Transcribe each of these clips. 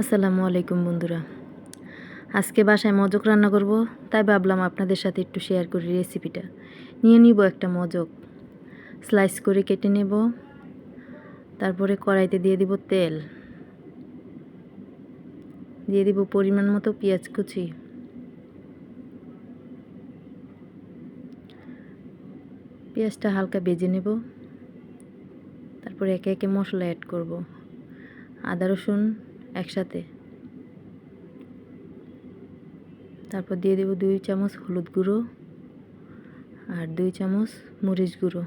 আসসালামু আলাইকুম বন্ধুরা। আজকে বাসায় মজক রান্না করব, তাই ভাবলাম আপনাদের সাথে একটু শেয়ার করি রেসিপিটা নিয়ে নিব একটা মজক। স্লাইস করে কেটে নেব। তারপরে কড়াইতে দিয়ে দিব তেল। দিয়ে দিব পরিমাণ মতো পেঁয়াজ কুচি। পেঁয়াজটা হালকা বেজে নেব। তারপরে একে একে মশলা অ্যাড করব। আদা রসুন একসাথে। তারপর দিয়ে দেব দুই চামচ হলুদ গুঁড়ো আর দুই চামচ মরিচ গুঁড়ো।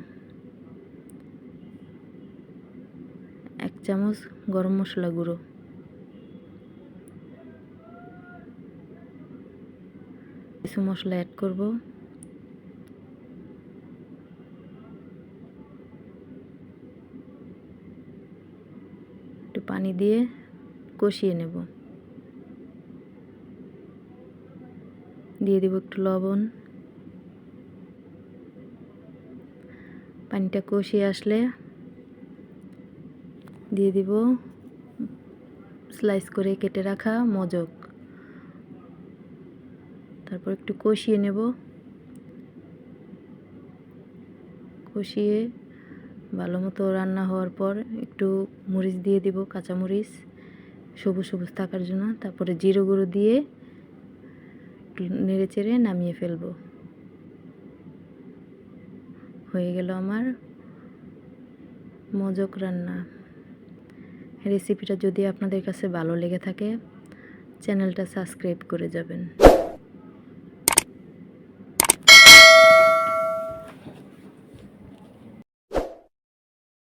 এক চামচ গরম মশলা গুঁড়ো। কিছু মশলা অ্যাড করব। একটু পানি দিয়ে কষিয়ে নেব। দিয়ে দিব একটু লবণ। পানিটা কষিয়ে আসলে দিয়ে দিব স্লাইস করে কেটে রাখা মজক। তারপর একটু কষিয়ে নেব। কষিয়ে ভালো মতো রান্না হওয়ার পর একটু মরিচ দিয়ে দিব কাঁচা মরিচ সবুজ সবুজ থাকার জন্য তারপরে জিরো গুঁড়ো দিয়ে নেড়ে চেড়ে নামিয়ে ফেলব। হয়ে গেল আমার মজক রান্না। রেসিপিটা যদি আপনাদের কাছে ভালো লেগে থাকে, চ্যানেলটা সাবস্ক্রাইব করে যাবেন।